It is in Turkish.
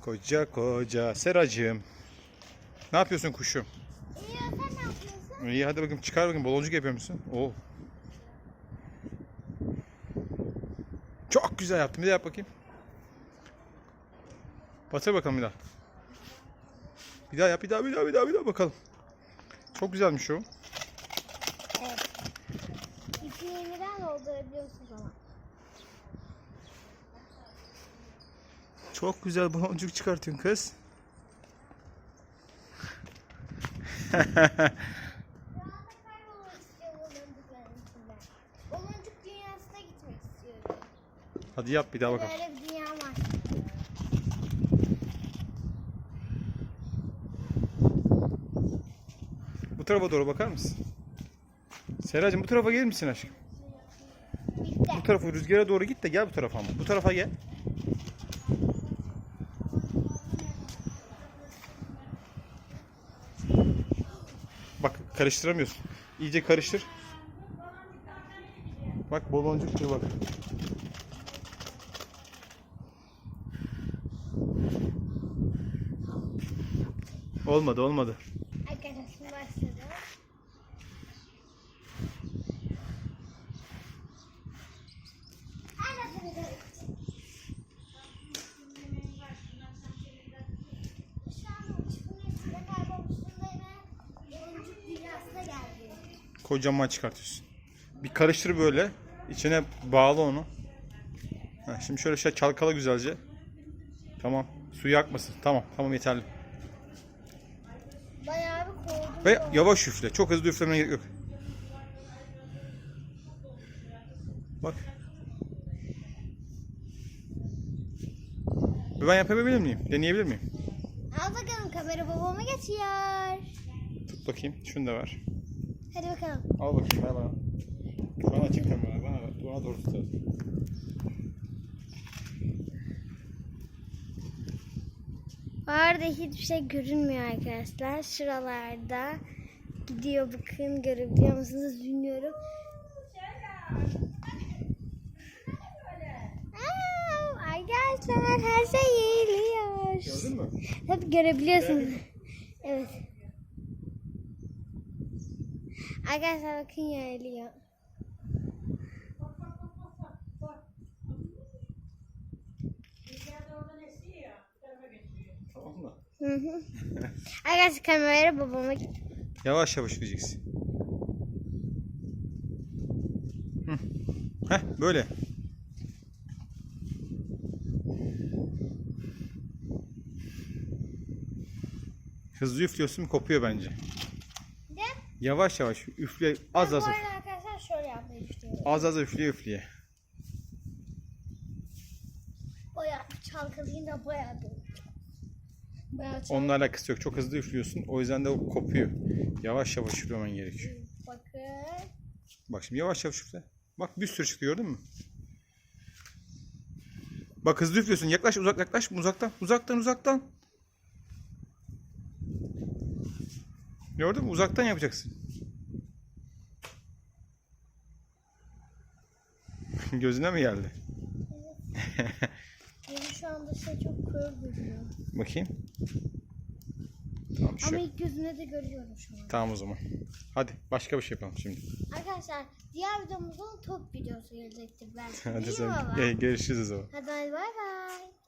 Koca koca Seracığım. Ne yapıyorsun kuşum? İyi sen ne yapıyorsun? İyi hadi bakayım çıkar bakayım baloncuk yapıyor musun? Oo. Çok güzel yaptın. Bir daha yap bakayım. Batır bakalım bir daha. Bir daha yap, bir daha, bir daha, bir daha, bir daha bakalım. Çok güzelmiş o. Evet. İpi yeniden doldurabiliyorsunuz ama. Çok güzel baloncuk çıkartıyorsun kız. Hadi yap bir daha bakalım. Böyle bir dünya var. Bu tarafa doğru bakar mısın? Seracığım bu tarafa gelir misin aşkım? Bu tarafa rüzgara doğru git de gel bu tarafa ama. Bu tarafa gel. Bak karıştıramıyorsun. İyice karıştır. Bak baloncuk gibi bak. Olmadı olmadı. Kocaman çıkartıyorsun. Bir karıştır böyle. İçine bağla onu. Ha, şimdi şöyle şey çalkala güzelce. Tamam. Suyu akmasın. Tamam. Tamam yeterli. Bayağı bir kovdum. Ve yavaş üfle. Çok hızlı üflemene gerek yok. Bak. Ben yapabilir miyim? Deneyebilir miyim? Al bakalım kamera babama geçiyor. Tut bakayım. Şunu da ver. Hadi bakalım. Al bakayım ver bana. Açık kamera. Bana, bana doğru tut. Bu arada hiçbir şey görünmüyor arkadaşlar. Şuralarda gidiyor bakın görebiliyor musunuz bilmiyorum. Aa, arkadaşlar her şey yayılıyor. Gördün mü? Tabii görebiliyorsunuz. Evet. Arkadaşlar bakın yayılıyor. Tamam mı? Hı hı. Arkadaşlar kamerayı babama Yavaş yavaş üfleyeceksin. Hı. Heh böyle. Hızlı üflüyorsun kopuyor bence. Yavaş yavaş üfle az Ben az üfle. arada arkadaşlar şöyle yapmayı düşünüyorum. Az az üfleye üfleye. Bayağı çalkalayınca bayağı da. Bayağı çal- Onunla alakası yok. Çok hızlı üflüyorsun. O yüzden de o kopuyor. Yavaş yavaş üflemen gerekiyor. Bakın. Bak şimdi yavaş yavaş üfle. Bak bir sürü çıktı gördün mü? Bak hızlı üflüyorsun. Yaklaş uzak yaklaş uzaktan. Uzaktan uzaktan. Gördün mü? Uzaktan yapacaksın. Gözüne mi geldi? Benim şu anda şey çok kör görünüyor. Bakayım. Tamam Ama şu. ilk gözüne de görüyorum şu an. Tamam o zaman. Hadi başka bir şey yapalım şimdi. Arkadaşlar diğer videomuzun top videosu gelecektir belki. Hadi Değil sen baba? Görüşürüz o zaman. Hadi bay bay.